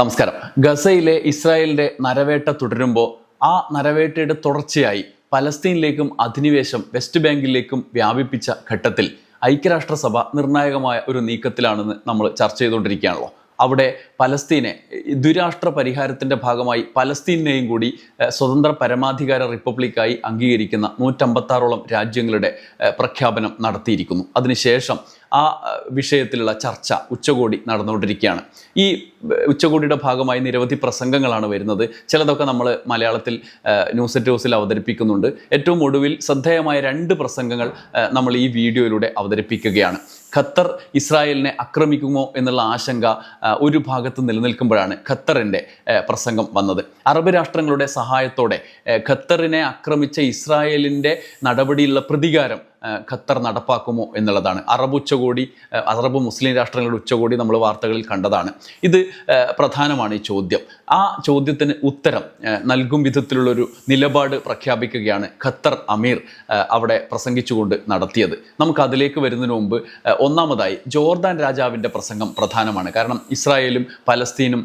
നമസ്കാരം. ഗസയിലെ ഇസ്രായേലിന്റെ നരവേട്ട തുടരുമ്പോൾ ആ നരവേട്ടയുടെ തുടർച്ചയായി പലസ്തീനിലേക്കും അധിനിവേശം വെസ്റ്റ് ബാങ്കിലേക്കും വ്യാപിപ്പിച്ച ഘട്ടത്തിൽ ഐക്യരാഷ്ട്രസഭ നിർണായകമായ ഒരു നീക്കത്തിലാണെന്ന് നമ്മൾ ചർച്ച ചെയ്തുകൊണ്ടിരിക്കുകയാണല്ലോ. അവിടെ പലസ്തീനെ ദുരാഷ്ട്ര ദ്വിരാഷ്ട്ര പരിഹാരത്തിന്റെ ഭാഗമായി പലസ്തീനെയും കൂടി സ്വതന്ത്ര പരമാധികാര റിപ്പബ്ലിക്കായി അംഗീകരിക്കുന്ന നൂറ്റമ്പത്താറോളം രാജ്യങ്ങളുടെ പ്രഖ്യാപനം നടത്തിയിരിക്കുന്നു. അതിനുശേഷം ആ വിഷയത്തിലുള്ള ചർച്ച ഉച്ചകോടി നടന്നുകൊണ്ടിരിക്കുകയാണ്. ഈ ഉച്ചകോടിയുടെ ഭാഗമായി നിരവധി പ്രസംഗങ്ങളാണ് വരുന്നത്. ചിലതൊക്കെ നമ്മൾ മലയാളത്തിൽ ന്യൂസ് അറ്റ് ഹൗസിൽ അവതരിപ്പിക്കുന്നുണ്ട്. ഏറ്റവും ഒടുവിൽ ശ്രദ്ധേയമായ രണ്ട് പ്രസംഗങ്ങൾ നമ്മൾ ഈ വീഡിയോയിലൂടെ അവതരിപ്പിക്കുകയാണ്. ഖത്തർ ഇസ്രായേലിനെ ആക്രമിക്കുമോ എന്നുള്ള ആശങ്ക ഒരു ഭാഗത്ത് നിലനിൽക്കുമ്പോഴാണ് ഖത്തറിന്റെ പ്രസംഗം വന്നത്. അറബ് രാഷ്ട്രങ്ങളുടെ സഹായത്തോടെ ഖത്തറിനെ ആക്രമിച്ച ഇസ്രായേലിന്റെ നടപടിയുള്ള പ്രതികാരം ഖത്തർ നടപ്പാക്കുമോ എന്നുള്ളതാണ്. അറബ് ഉച്ചകോടി അറബ് മുസ്ലിം രാഷ്ട്രങ്ങളുടെ ഉച്ചകോടി നമ്മൾ വാർത്തകളിൽ കണ്ടതാണ്. ഇത് പ്രധാനമാണ് ഈ ചോദ്യം. ആ ചോദ്യത്തിന് ഉത്തരം നൽകും വിധത്തിലുള്ളൊരു നിലപാട് പ്രഖ്യാപിക്കുകയാണ് ഖത്തർ അമീർ അവിടെ പ്രസംഗിച്ചുകൊണ്ട് നടത്തിയത്. നമുക്ക് അതിലേക്ക് വരുന്നതിന് മുമ്പ് ഒന്നാമതായി ജോർദാൻ രാജാവിന്റെ പ്രസംഗം പ്രധാനമാണ്. കാരണം ഇസ്രായേലും പലസ്തീനും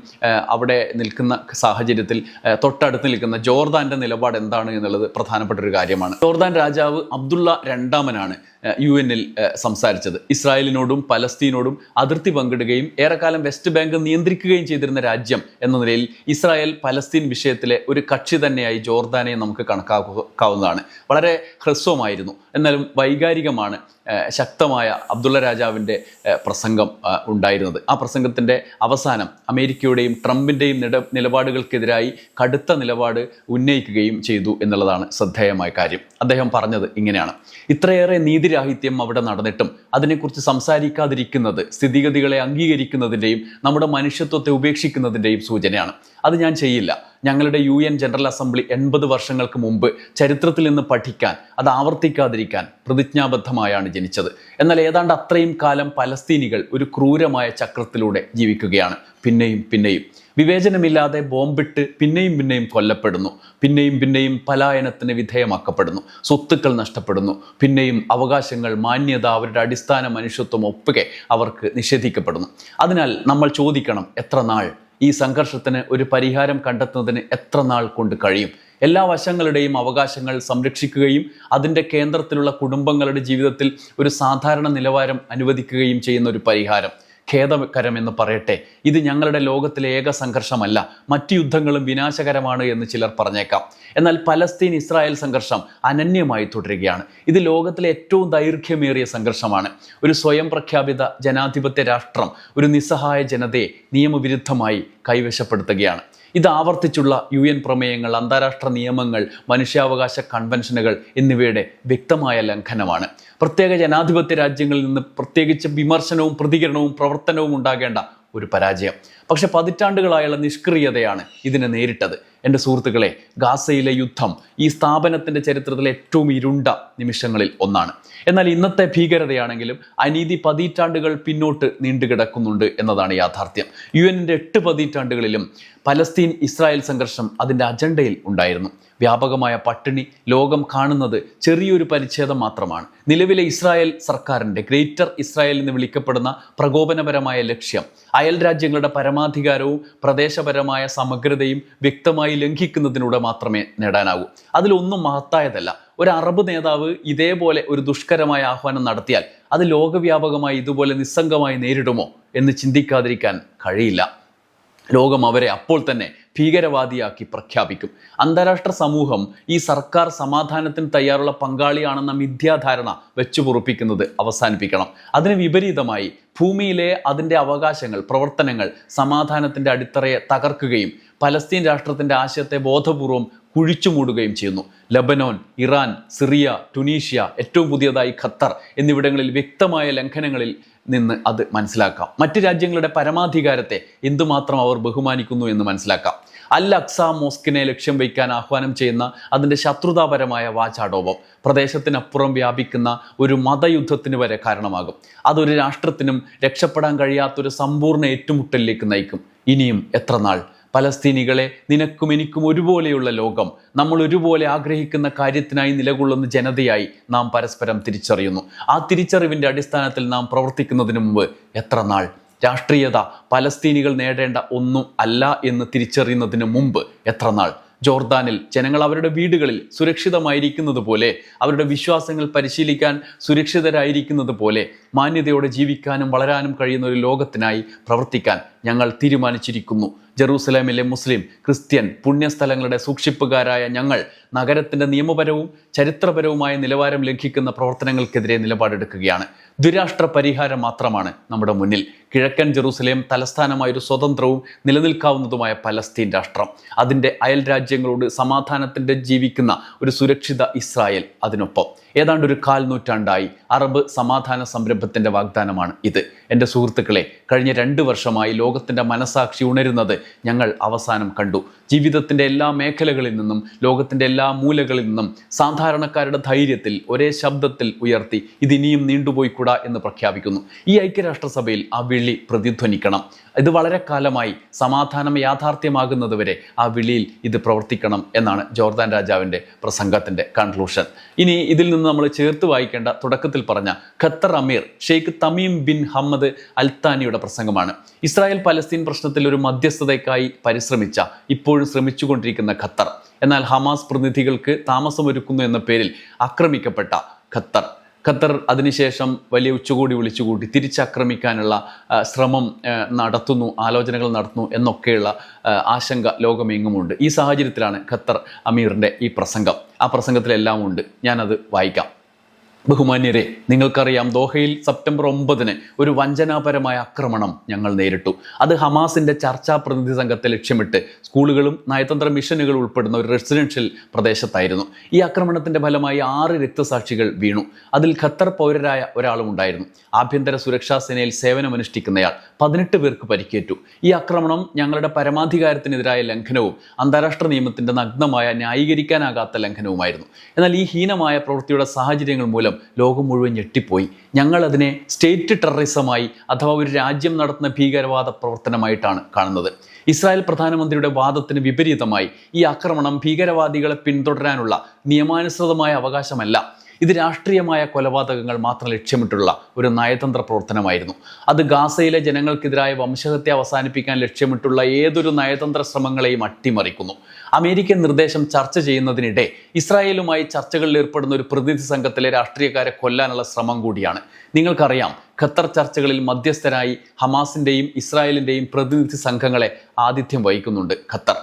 അവിടെ നിൽക്കുന്ന സാഹചര്യത്തിൽ തൊട്ടടുത്ത് നിൽക്കുന്ന ജോർദാന്റെ നിലപാട് എന്താണ് എന്നുള്ളത് പ്രധാനപ്പെട്ട ഒരു കാര്യമാണ്. ജോർദാൻ രാജാവ് അബ്ദുള്ള രണ്ടാമനാണ് യു എന്നിൽ സംസാരിച്ചത്. ഇസ്രായേലിനോടും പലസ്തീനോടും അതിർത്തി പങ്കിടുകയും ഏറെക്കാലം വെസ്റ്റ് ബാങ്ക് നിയന്ത്രിക്കുകയും ചെയ്തിരുന്ന രാജ്യം എന്ന നിലയിൽ ഇസ്രായേൽ പലസ്തീൻ വിഷയത്തിലെ ഒരു കക്ഷി തന്നെയായി ജോർദാനെ നമുക്ക് കണക്കാക്കാവുന്നതാണ് വളരെ ഹ്രസ്വമായിരുന്നു. എന്നാലും വൈകാരികമാണ് ശക്തമായ അബ്ദുള്ള രാജാവിന്റെ പ്രസംഗം ഉണ്ടായിരുന്നത്. ആ പ്രസംഗത്തിന്റെ അവസാനം അമേരിക്കയുടെയും ട്രംപിന്റെയും നില നിലപാടുകൾക്കെതിരായി കടുത്ത നിലപാട് ഉന്നയിക്കുകയും ചെയ്തു എന്നുള്ളതാണ് ശ്രദ്ധേയമായ കാര്യം. അദ്ദേഹം പറഞ്ഞത് ഇങ്ങനെയാണ്. ഇത്രയേറെ നീതിരാഹിത്യം അവിടെ നടന്നിട്ടും അതിനെക്കുറിച്ച് സംസാരിക്കാതിരിക്കുന്നത് സ്ഥിതിഗതികളെ അംഗീകരിക്കുന്നതിന്റെയും നമ്മുടെ മനുഷ്യത്വത്തെ ഉപേക്ഷിക്കുന്നതിന്റെയും സൂചനയാണ്. അത് ഞാൻ ചെയ്യില്ല. ഞങ്ങളുടെ യു എൻ ജനറൽ അസംബ്ലി എൺപത് വർഷങ്ങൾക്ക് മുമ്പ് ചരിത്രത്തിൽ നിന്ന് പഠിക്കാൻ അത് ആവർത്തിക്കാതിരിക്കാൻ പ്രതിജ്ഞാബദ്ധമായാണ് ജനിച്ചത്. എന്നാൽ ഏതാണ്ട് അത്രയും കാലം പലസ്തീനികൾ ഒരു ക്രൂരമായ ചക്രത്തിലൂടെ ജീവിക്കുകയാണ്. പിന്നെയും പിന്നെയും. വിവേചനമില്ലാതെ ബോംബിട്ട് പിന്നെയും പിന്നെയും കൊല്ലപ്പെടുന്നു. പിന്നെയും പിന്നെയും പലായനത്തിന് വിധേയമാക്കപ്പെടുന്നു. സ്വത്തുക്കൾ നഷ്ടപ്പെടുന്നു. പിന്നെയും അവകാശങ്ങൾ മാന്യത അവരുടെ അടിസ്ഥാന മനുഷ്യത്വം ഒപ്പുകെ അവർക്ക് നിഷേധിക്കപ്പെടുന്നു. അതിനാൽ നമ്മൾ ചോദിക്കണം എത്ര നാൾ ഈ സംഘർഷത്തിന് ഒരു പരിഹാരം കണ്ടെത്തുന്നതിന് എത്ര നാൾ കൊണ്ട് കഴിയും? എല്ലാ വശങ്ങളുടെയും അവകാശങ്ങൾ സംരക്ഷിക്കുകയും അതിന്റെ കേന്ദ്രത്തിലുള്ള കുടുംബങ്ങളുടെ ജീവിതത്തിൽ ഒരു സാധാരണ നിലവാരം അനുവദിക്കുകയും ചെയ്യുന്ന ഒരു പരിഹാരം. ഖേദകരമെന്ന് പറയട്ടെ. ഇത് ഞങ്ങളുടെ ലോകത്തിലെ ഏക സംഘർഷമല്ല. മറ്റു യുദ്ധങ്ങളും വിനാശകരമാണ് എന്ന് ചിലർ പറഞ്ഞേക്കാം. എന്നാൽ പലസ്തീൻ ഇസ്രായേൽ സംഘർഷം അനന്യമായി തുടരുകയാണ്. ഇത് ലോകത്തിലെ ഏറ്റവും ദൈർഘ്യമേറിയ സംഘർഷമാണ്. ഒരു സ്വയം പ്രഖ്യാപിത ജനാധിപത്യ രാഷ്ട്രം ഒരു നിസ്സഹായ ജനതയെ നിയമവിരുദ്ധമായി കൈവശപ്പെടുത്തുകയാണ്. ഇത് ആവർത്തിച്ചുള്ള യു എൻ പ്രമേയങ്ങൾ അന്താരാഷ്ട്ര നിയമങ്ങൾ മനുഷ്യാവകാശ കൺവെൻഷനുകൾ എന്നിവയുടെ വ്യക്തമായ ലംഘനമാണ്. പ്രത്യേക ജനാധിപത്യ രാജ്യങ്ങളിൽ നിന്ന് പ്രത്യേകിച്ച് വിമർശനവും പ്രതികരണവും ഉണ്ടാകേണ്ട ഒരു പരാജയം. പക്ഷെ പതിറ്റാണ്ടുകളായുള്ള നിഷ്ക്രിയതയാണ് ഇതിനെ നേരിട്ടത്. എന്റെ സുഹൃത്തുക്കളെ ഗാസയിലെ യുദ്ധം ഈ സ്ഥാപനത്തിന്റെ ചരിത്രത്തിലെ ഏറ്റവും ഇരുണ്ട നിമിഷങ്ങളിൽ ഒന്നാണ്. എന്നാൽ ഇന്നത്തെ ഭീകരതയാണെങ്കിലും അനീതി പതിറ്റാണ്ടുകൾ പിന്നോട്ട് നീണ്ടുകിടക്കുന്നുണ്ട് എന്നതാണ് യാഥാർത്ഥ്യം. യു എന്നിന്റെ എട്ട് പതിറ്റാണ്ടുകളിലും പലസ്തീൻ ഇസ്രായേൽ സംഘർഷം അതിന്റെ അജണ്ടയിൽ ഉണ്ടായിരുന്നു. വ്യാപകമായ പട്ടിണി ലോകം കാണുന്നത് ചെറിയൊരു പരിച്ഛേദം മാത്രമാണ്. നിലവിലെ ഇസ്രായേൽ സർക്കാരിന്റെ ഗ്രേറ്റർ ഇസ്രായേൽ എന്ന് വിളിക്കപ്പെടുന്ന പ്രകോപനപരമായ ലക്ഷ്യം അയൽ രാജ്യങ്ങളുടെ പരമാധികാരവും പ്രദേശപരമായ സമഗ്രതയും വ്യക്തമായി ലംഘിക്കുന്നതിലൂടെ മാത്രമേ നേടാനാകൂ അതിലൊന്നും മഹത്തായതല്ല. ഒരു അറബ് നേതാവ് ഇതേപോലെ ഒരു ദുഷ്കരമായ ആഹ്വാനം നടത്തിയാൽ അത് ലോകവ്യാപകമായി ഇതുപോലെ നിസ്സംഗമായി നേരിടുമോ എന്ന് ചിന്തിക്കാതിരിക്കാൻ കഴിയില്ല. ലോകം അവരെ അപ്പോൾ തന്നെ ഭീകരവാദിയാക്കി പ്രഖ്യാപിക്കും. അന്താരാഷ്ട്ര സമൂഹം ഈ സർക്കാർ സമാധാനത്തിന് തയ്യാറുള്ള പങ്കാളിയാണെന്ന മിഥ്യാധാരണ വെച്ചുപുറപ്പിക്കുന്നത് അവസാനിപ്പിക്കണം. അതിന് വിപരീതമായി ഭൂമിയിലെ അതിന്റെ അവകാശങ്ങൾ പ്രവർത്തനങ്ങൾ സമാധാനത്തിന്റെ അടിത്തറയെ തകർക്കുകയും പലസ്തീൻ രാഷ്ട്രത്തിന്റെ ആശയത്തെ ബോധപൂർവം കുഴിച്ചു മൂടുകയും ചെയ്യുന്നു. ലബനോൻ ഇറാൻ സിറിയ ടുനീഷ്യ ഏറ്റവും പുതിയതായി ഖത്തർ എന്നിവിടങ്ങളിൽ വ്യക്തമായ ലംഘനങ്ങളിൽ നിന്ന് അത് മനസ്സിലാക്കാം. മറ്റ് രാജ്യങ്ങളുടെ പരമാധികാരത്തെ എന്തുമാത്രം അവർ ബഹുമാനിക്കുന്നു എന്ന് മനസ്സിലാക്കാം. അൽ അക്സ മോസ്കിനെ ലക്ഷ്യം വയ്ക്കാൻ ആഹ്വാനം ചെയ്യുന്ന അതിന്റെ ശത്രുതാപരമായ വാചാടോപം പ്രദേശത്തിനപ്പുറം വ്യാപിക്കുന്ന ഒരു മതയുദ്ധത്തിന് വരെ കാരണമാകും. അതൊരു രാഷ്ട്രത്തിനും രക്ഷപ്പെടാൻ കഴിയാത്തൊരു സമ്പൂർണ ഏറ്റുമുട്ടലിലേക്ക് നയിക്കും. ഇനിയും എത്ര നാൾ? പലസ്തീനികളെ നിനക്കും എനിക്കും ഒരുപോലെയുള്ള ലോകം. നമ്മൾ ഒരുപോലെ ആഗ്രഹിക്കുന്ന കാര്യത്തിനായി നിലകൊള്ളുന്ന ജനതയായി നാം പരസ്പരം തിരിച്ചറിയുന്നു. ആ തിരിച്ചറിവിന്റെ അടിസ്ഥാനത്തിൽ നാം പ്രവർത്തിക്കുന്നതിന് മുമ്പ് എത്ര നാൾ? രാഷ്ട്രീയത പലസ്തീനികൾ നേടേണ്ട ഒന്നും അല്ല എന്ന് തിരിച്ചറിയുന്നതിന് മുമ്പ് എത്ര നാൾ? ജോർദാനിൽ ജനങ്ങൾ അവരുടെ വീടുകളിൽ സുരക്ഷിതമായിരിക്കുന്നത് പോലെ അവരുടെ വിശ്വാസങ്ങൾ പരിശീലിക്കാൻ സുരക്ഷിതരായിരിക്കുന്നത് പോലെ മാന്യതയോടെ ജീവിക്കാനും വളരാനും കഴിയുന്ന ഒരു ലോകത്തിനായി പ്രവർത്തിക്കാൻ ഞങ്ങൾ തീരുമാനിച്ചിരിക്കുന്നു. ജെറൂസലേമിലെ മുസ്ലിം ക്രിസ്ത്യൻ പുണ്യസ്ഥലങ്ങളുടെ സൂക്ഷിപ്പുകാരായ ഞങ്ങൾ നഗരത്തിന്റെ നിയമപരവും ചരിത്രപരവുമായ നിലവാരം ലംഘിക്കുന്ന പ്രവർത്തനങ്ങൾക്കെതിരെ നിലപാടെടുക്കുകയാണ്. ദ്വിരാഷ്ട്ര പരിഹാരം മാത്രമാണ് നമ്മുടെ മുന്നിൽ. കിഴക്കൻ ജെറൂസലേം തലസ്ഥാനമായ ഒരു സ്വതന്ത്രവും നിലനിൽക്കാവുന്നതുമായ പലസ്തീൻ രാഷ്ട്രം. അതിന്റെ അയൽ രാജ്യങ്ങളോട് സമാധാനത്തിന്റെ ജീവിക്കുന്ന ഒരു സുരക്ഷിത ഇസ്രായേൽ അതിനൊപ്പം. ഏതാണ്ട് ഒരു കാൽ നൂറ്റാണ്ടായി അറബ് സമാധാന സംരംഭത്തിന്റെ വാഗ്ദാനമാണ് ഇത്. എന്റെ സുഹൃത്തുക്കളെ കഴിഞ്ഞ രണ്ട് വർഷമായി ലോകത്തിന്റെ മനസാക്ഷി ഉണരുന്നത് ഞങ്ങൾ അവസാനം കണ്ടു. ജീവിതത്തിന്റെ എല്ലാ മേഖലകളിൽ നിന്നും ലോകത്തിന്റെ എല്ലാ മൂലകളിൽ നിന്നും സാധാരണക്കാരുടെ ധൈര്യത്തിൽ ഒരേ ശബ്ദത്തിൽ ഉയർത്തി ഇത് ഇനിയും നീണ്ടുപോയിക്കൂടാ എന്ന് പ്രഖ്യാപിക്കുന്നു. ഈ ഐക്യരാഷ്ട്രസഭയിൽ ആ വിളി പ്രതിധ്വനിക്കണം. ഇത് വളരെ കാലമായി സമാധാനം യാഥാർത്ഥ്യമാകുന്നതുവരെ ആ വിളിയിൽ ഇത് പ്രവർത്തിക്കണം എന്നാണ് ജോർദാൻ രാജാവിന്റെ പ്രസംഗത്തിന്റെ കൺക്ലൂഷൻ. ഇനി ഇതിൽ നിന്ന് നമ്മൾ ചേർത്ത് വായിക്കേണ്ട തുടക്കത്തിൽ പറഞ്ഞ ഖത്തർ അമീർ ഷെയ്ഖ് തമീം ബിൻ ഹമ്മദ് അൽത്താനിയുടെ പ്രസംഗമാണ്. ഇസ്രായേൽ പലസ്തീൻ പ്രശ്നത്തിൽ ഒരു മധ്യസ്ഥതയ്ക്കായി പരിശ്രമിച്ച ഇപ്പോഴും ശ്രമിച്ചുകൊണ്ടിരിക്കുന്ന ഖത്തർ. എന്നാൽ ഹമാസ് പ്രതിനിധികൾക്ക് താമസമൊരുക്കുന്നു എന്ന പേരിൽ ആക്രമിക്കപ്പെട്ട ഖത്തർ. ഖത്തർ അതിനുശേഷം വലിയ ഉച്ചകോടി വിളിച്ചുകൂട്ടി തിരിച്ചാക്രമിക്കാനുള്ള ശ്രമം നടത്തുന്നു ആലോചനകൾ നടത്തുന്നു എന്നൊക്കെയുള്ള ആശങ്ക ലോകമെങ്ങുമുണ്ട്. ഈ സാഹചര്യത്തിലാണ് ഖത്തർ അമീറിന്റെ ഈ പ്രസംഗം. ആ പ്രസംഗത്തിലെല്ലാം ഉണ്ട് ഞാനത് വായിക്കാം. ബഹുമാന്യരെ നിങ്ങൾക്കറിയാം ദോഹയിൽ സെപ്റ്റംബർ ഒമ്പതിന് ഒരു വഞ്ചനാപരമായ ആക്രമണം ഞങ്ങൾ നേരിട്ടു. അത് ഹമാസിന്റെ ചർച്ചാ പ്രതിനിധി സംഘത്തെ ലക്ഷ്യമിട്ട് സ്കൂളുകളും നയതന്ത്ര മിഷനുകളും ഉൾപ്പെടുന്ന ഒരു റെസിഡൻഷ്യൽ പ്രദേശത്തായിരുന്നു. ഈ ആക്രമണത്തിന്റെ ഫലമായി ആറ് രക്തസാക്ഷികൾ വീണു. അതിൽ ഖത്തർ പൗരരായ ഒരാളും ഉണ്ടായിരുന്നു. ആഭ്യന്തര സുരക്ഷാ സേനയിൽ സേവനമനുഷ്ഠിക്കുന്നയാൾ പതിനെട്ട് പേർക്ക് പരിക്കേറ്റു. ഈ ആക്രമണം ഞങ്ങളുടെ പരമാധികാരത്തിനെതിരായ ലംഘനവും അന്താരാഷ്ട്ര നിയമത്തിന്റെ നഗ്നമായ ന്യായീകരിക്കാനാകാത്ത ലംഘനവുമായിരുന്നു. എന്നാൽ ഈ ഹീനമായ പ്രവൃത്തിയുടെ സാഹചര്യങ്ങൾ മൂലം ലോകം മുഴുവൻ ഞെട്ടിപ്പോയി. ഞങ്ങളതിനെ സ്റ്റേറ്റ് ടെററിസമായി അഥവാ ഒരു രാജ്യം നടത്തുന്ന ഭീകരവാദ പ്രവർത്തനമായിട്ടാണ് കാണുന്നത്. ഇസ്രായേൽ പ്രധാനമന്ത്രിയുടെ വാദത്തിന് വിപരീതമായി ഈ ആക്രമണം ഭീകരവാദികളെ പിന്തുടരാനുള്ള നിയമാനുസൃതമായ അവകാശമല്ല. ഇത് രാഷ്ട്രീയമായ കൊലപാതകങ്ങൾ മാത്രം ലക്ഷ്യമിട്ടുള്ള ഒരു നയതന്ത്ര പ്രവർത്തനമായിരുന്നു. അത് ഗാസയിലെ ജനങ്ങൾക്കെതിരായ വംശഹത്യ അവസാനിപ്പിക്കാൻ ലക്ഷ്യമിട്ടുള്ള ഏതൊരു നയതന്ത്ര ശ്രമങ്ങളെയും അട്ടിമറിക്കുന്നു. അമേരിക്കൻ നിർദ്ദേശം ചർച്ച ചെയ്യുന്നതിനിടെ ഇസ്രായേലുമായി ചർച്ചകളിൽ ഏർപ്പെടുന്ന ഒരു പ്രതിനിധി സംഘത്തിലെ രാഷ്ട്രീയക്കാരെ കൊല്ലാനുള്ള ശ്രമം കൂടിയാണ്. നിങ്ങൾക്കറിയാം ഖത്തർ ചർച്ചകളിൽ മധ്യസ്ഥരായി ഹമാസിന്റെയും ഇസ്രായേലിന്റെയും പ്രതിനിധി സംഘങ്ങളെ ആതിഥ്യം വഹിക്കുന്നുണ്ട് ഖത്തർ.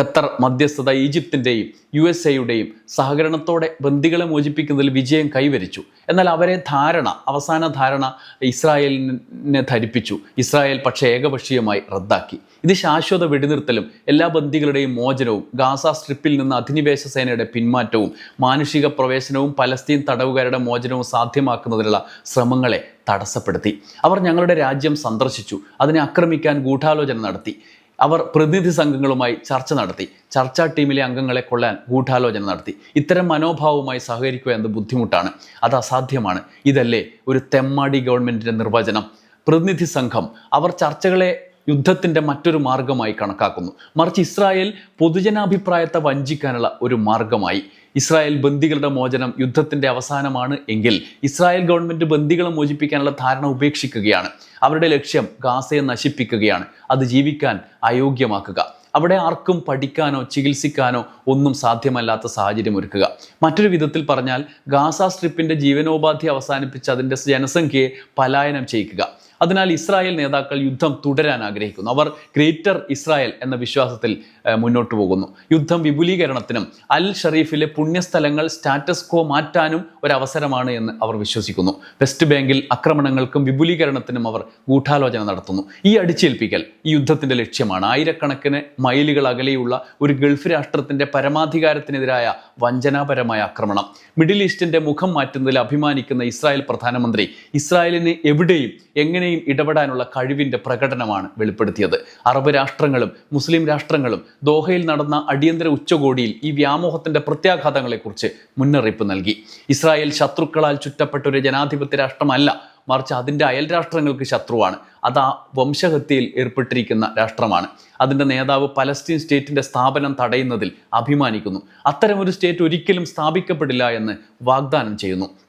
ഖത്തർ മധ്യസ്ഥത ഈജിപ്തിന്റെയും യു എസ് എയുടെയും സഹകരണത്തോടെ ബന്ദികളെ മോചിപ്പിക്കുന്നതിൽ വിജയം കൈവരിച്ചു. എന്നാൽ അവരെ ധാരണ അവസാന ധാരണ ഇസ്രായേലിനെ ധരിപ്പിച്ചു. ഇസ്രായേൽ പക്ഷേ ഏകപക്ഷീയമായി റദ്ദാക്കി. ഇത് ശാശ്വത വെടിനിർത്തലും എല്ലാ ബന്ദികളുടെയും മോചനവും ഗാസ സ്ട്രിപ്പിൽ നിന്ന് അധിനിവേശ സേനയുടെ പിന്മാറ്റവും മാനുഷിക പ്രവേശനവും പലസ്തീൻ തടവുകാരുടെ മോചനവും സാധ്യമാക്കുന്നതിനുള്ള ശ്രമങ്ങളെ തടസ്സപ്പെടുത്തി. അവർ ഞങ്ങളുടെ രാജ്യം സന്ദർശിച്ചു അതിനെ ആക്രമിക്കാൻ ഗൂഢാലോചന നടത്തി. അവർ പ്രതിനിധി സംഘങ്ങളുമായി ചർച്ച നടത്തി. ചർച്ചാ ടീമിലെ അംഗങ്ങളെ കൊള്ളാൻ ഗൂഢാലോചന നടത്തി. ഇത്തരം മനോഭാവവുമായി സഹകരിക്കുക എന്നത് ബുദ്ധിമുട്ടാണ്. അത് അസാധ്യമാണ്. ഇതല്ലേ ഒരു തെമ്മാടി ഗവൺമെന്റിന്റെ നിർവചനം. പ്രതിനിധി സംഘം അവർ ചർച്ചകളെ യുദ്ധത്തിന്റെ മറ്റൊരു മാർഗമായി കണക്കാക്കുന്നു. മറിച്ച് ഇസ്രായേൽ പൊതുജനാഭിപ്രായത്തെ വഞ്ചിക്കാനുള്ള ഒരു മാർഗമായി. ഇസ്രായേൽ ബന്ദികളുടെ മോചനം യുദ്ധത്തിന്റെ അവസാനമാണ് എങ്കിൽ ഇസ്രായേൽ ഗവൺമെന്റ് ബന്ദികളെ മോചിപ്പിക്കാനുള്ള ധാരണ ഉപേക്ഷിക്കുകയാണ്. അവരുടെ ലക്ഷ്യം ഗാസയെ നശിപ്പിക്കുകയാണ്. അത് ജീവിക്കാൻ അയോഗ്യമാക്കുക. അവിടെ ആർക്കും പഠിക്കാനോ ചികിത്സിക്കാനോ ഒന്നും സാധ്യമല്ലാത്ത സാഹചര്യം ഒരുക്കുക. മറ്റൊരു വിധത്തിൽ പറഞ്ഞാൽ ഗാസ സ്ട്രിപ്പിന്റെ ജീവനോപാധി അവസാനിപ്പിച്ച് അതിന്റെ ജനസംഖ്യയെ പലായനം ചെയ്യിക്കുക. അതിനാൽ ഇസ്രായേൽ നേതാക്കൾ യുദ്ധം തുടരാൻ ആഗ്രഹിക്കുന്നു. അവർ ഗ്രേറ്റർ ഇസ്രായേൽ എന്ന വിശ്വാസത്തിൽ മുന്നോട്ട് പോകുന്നു. യുദ്ധം വിപുലീകരണത്തിനും അൽ ഷറീഫിലെ പുണ്യസ്ഥലങ്ങൾ സ്റ്റാറ്റസ് കോ മാറ്റാനും ഒരവസരമാണ് എന്ന് അവർ വിശ്വസിക്കുന്നു. വെസ്റ്റ് ബാങ്കിൽ ആക്രമണങ്ങൾക്കും വിപുലീകരണത്തിനും അവർ ഗൂഢാലോചന നടത്തുന്നു. ഈ അടിച്ചേൽപ്പിക്കൽ ഈ യുദ്ധത്തിന്റെ ലക്ഷ്യമാണ്. ആയിരക്കണക്കിന് മൈലുകൾ അകലെയുള്ള ഒരു ഗൾഫ് രാഷ്ട്രത്തിന്റെ പരമാധികാരത്തിനെതിരായ വഞ്ചനാപരമായ ആക്രമണം. മിഡിൽ ഈസ്റ്റിന്റെ മുഖം മാറ്റുന്നതിൽ അഭിമാനിക്കുന്ന ഇസ്രായേൽ പ്രധാനമന്ത്രി ഇസ്രായേലിന് എവിടെയും എങ്ങനെയും ഇടപെടാനുള്ള കഴിവിന്റെ പ്രകടനമാണ് വെളിപ്പെടുത്തിയത്. അറബ് രാഷ്ട്രങ്ങളും മുസ്ലിം രാഷ്ട്രങ്ങളും ദോഹയിൽ നടന്ന അടിയന്തര ഉച്ചകോടിയിൽ ഈ വ്യാമോഹത്തിന്റെ പ്രത്യാഘാതങ്ങളെക്കുറിച്ച് മുന്നറിയിപ്പ് നൽകി. ഇസ്രായേൽ ശത്രുക്കളാൽ ചുറ്റപ്പെട്ട ഒരു ജനാധിപത്യ രാഷ്ട്രമല്ല മറിച്ച് അതിന്റെ അയൽ രാഷ്ട്രങ്ങൾക്ക് ശത്രുവാണ്. അത് ആ വംശഹത്യയിൽ ഏർപ്പെട്ടിരിക്കുന്ന രാഷ്ട്രമാണ്. അതിന്റെ നേതാവ് പലസ്തീൻ സ്റ്റേറ്റിന്റെ സ്ഥാപനം തടയുന്നതിൽ അഭിമാനിക്കുന്നു. അത്തരമൊരു സ്റ്റേറ്റ് ഒരിക്കലും സ്ഥാപിക്കപ്പെടില്ല എന്ന് വാഗ്ദാനം ചെയ്യുന്നു.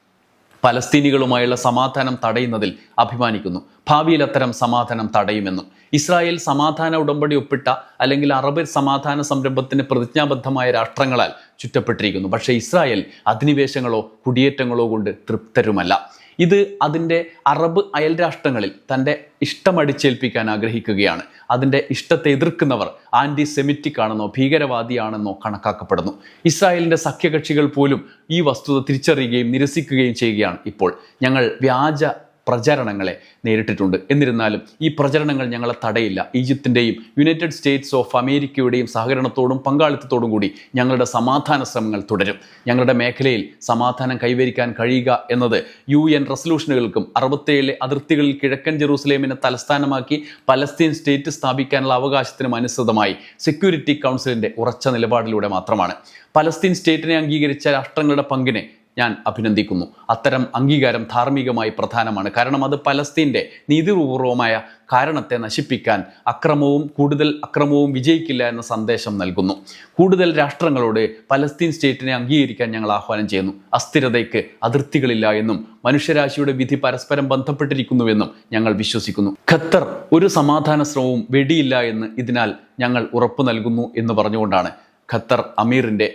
പലസ്തീനികളുമായുള്ള സമാധാനം തടയുന്നതിൽ അഭിമാനിക്കുന്നു. ഭാവിയിൽ അത്തരം സമാധാനം തടയുമെന്നും ഇസ്രായേൽ സമാധാന ഉടമ്പടി ഒപ്പിട്ട അല്ലെങ്കിൽ അറബ് സമാധാന സംരംഭത്തിന് പ്രതിജ്ഞാബദ്ധമായ രാഷ്ട്രങ്ങളാൽ ചുറ്റപ്പെട്ടിരിക്കുന്നു. പക്ഷേ ഇസ്രായേൽ അധിനിവേശങ്ങളോ കുടിയേറ്റങ്ങളോ കൊണ്ട് തൃപ്തരുമല്ല. ഇത് അതിന്റെ അറബ് അയൽ രാഷ്ട്രങ്ങളിൽ തന്റെ ഇഷ്ടമടിച്ചേൽപ്പിക്കാൻ ആഗ്രഹിക്കുകയാണ്. അതിന്റെ ഇഷ്ടത്തെ എതിർക്കുന്നവർ ആന്റി സെമിറ്റിക് ആണെന്നോ ഭീകരവാദിയാണെന്നോ കണക്കാക്കപ്പെടുന്നു. ഇസ്രായേലിന്റെ സഖ്യകക്ഷികൾ പോലും ഈ വസ്തുത തിരിച്ചറിയുകയും നിരസിക്കുകയും ചെയ്യുകയാണ് ഇപ്പോൾ. ഞങ്ങൾ വ്യാജ പ്രചരണങ്ങളെ നേരിട്ടിട്ടുണ്ട്. എന്നിരുന്നാലും ഈ പ്രചരണങ്ങൾ ഞങ്ങളെ തടയില്ല. ഈജിപ്തിന്റെയും യുണൈറ്റഡ് സ്റ്റേറ്റ്സ് ഓഫ് അമേരിക്കയുടെയും സഹകരണത്തോടും പങ്കാളിത്തത്തോടും കൂടി ഞങ്ങളുടെ സമാധാന ശ്രമങ്ങൾ തുടരും. ഞങ്ങളുടെ മേഖലയിൽ സമാധാനം കൈവരിക്കാൻ കഴിയുക എന്നത് യു എൻ റെസൊല്യൂഷനുകൾക്കും അറുപത്തേഴിലെ അതിർത്തികളിൽ കിഴക്കൻ ജെറൂസലേമിനെ തലസ്ഥാനമാക്കി പലസ്തീൻ സ്റ്റേറ്റ് സ്ഥാപിക്കാനുള്ള അവകാശത്തിനും അനുസൃതമായി സെക്യൂരിറ്റി കൗൺസിലിന്റെ ഉറച്ച നിലപാടിലൂടെ മാത്രമാണ്. പലസ്തീൻ സ്റ്റേറ്റിനെ അംഗീകരിച്ച രാഷ്ട്രങ്ങളുടെ പങ്കിനെ ഞാൻ അഭിനന്ദിക്കുന്നു. അത്തരം അംഗീകാരം ധാർമ്മികമായി പ്രധാനമാണ്. കാരണം അത് പലസ്തീന്റെ നീതിപൂർവമായ കാരണത്തെ നശിപ്പിക്കാൻ അക്രമവും കൂടുതൽ അക്രമവും വിജയിക്കില്ല എന്ന സന്ദേശം നൽകുന്നു. കൂടുതൽ രാഷ്ട്രങ്ങളോട് പലസ്തീൻ സ്റ്റേറ്റിനെ അംഗീകരിക്കാൻ ഞങ്ങൾ ആഹ്വാനം ചെയ്യുന്നു. അസ്ഥിരതയ്ക്ക് അതിർത്തികളില്ല എന്നും മനുഷ്യരാശിയുടെ വിധി പരസ്പരം ബന്ധപ്പെട്ടിരിക്കുന്നുവെന്നും ഞങ്ങൾ വിശ്വസിക്കുന്നു. ഖത്തർ ഒരു സമാധാന ശ്രമവും വെടിയില്ല എന്ന് ഇതിനാൽ ഞങ്ങൾ ഉറപ്പു നൽകുന്നു എന്ന് പറഞ്ഞുകൊണ്ടാണ് ഖത്തർ അമീറിന്റെ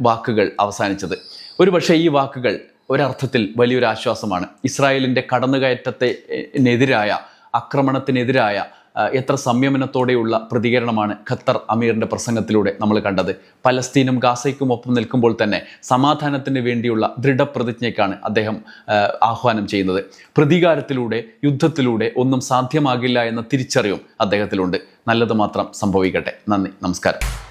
വാക്കുകൾ അവസാനിച്ചത്. ഒരുപക്ഷെ ഈ വാക്കുകൾ ഒരർത്ഥത്തിൽ വലിയൊരു ആശ്വാസമാണ്. ഇസ്രായേലിന്റെ കടന്നുകയറ്റത്തെ എ- ആക്രമണത്തിനെതിരായ എത്ര സംയമനത്തോടെയുള്ള പ്രതികരണമാണ് ഖത്തർ അമീറിന്റെ പ്രസംഗത്തിലൂടെ നമ്മൾ കണ്ടത്. പലസ്തീനും ഗാസയ്ക്കും ഒപ്പം നിൽക്കുമ്പോൾ തന്നെ സമാധാനത്തിന് വേണ്ടിയുള്ള ദൃഢപ്രതിജ്ഞയ്ക്കാണ് അദ്ദേഹം ആഹ്വാനം ചെയ്യുന്നത്. പ്രതികാരത്തിലൂടെ യുദ്ധത്തിലൂടെ ഒന്നും സാധ്യമാകില്ല എന്ന തിരിച്ചറിവും അദ്ദേഹത്തിലുണ്ട്. നല്ലത് മാത്രം സംഭവിക്കട്ടെ. നന്ദി. നമസ്കാരം.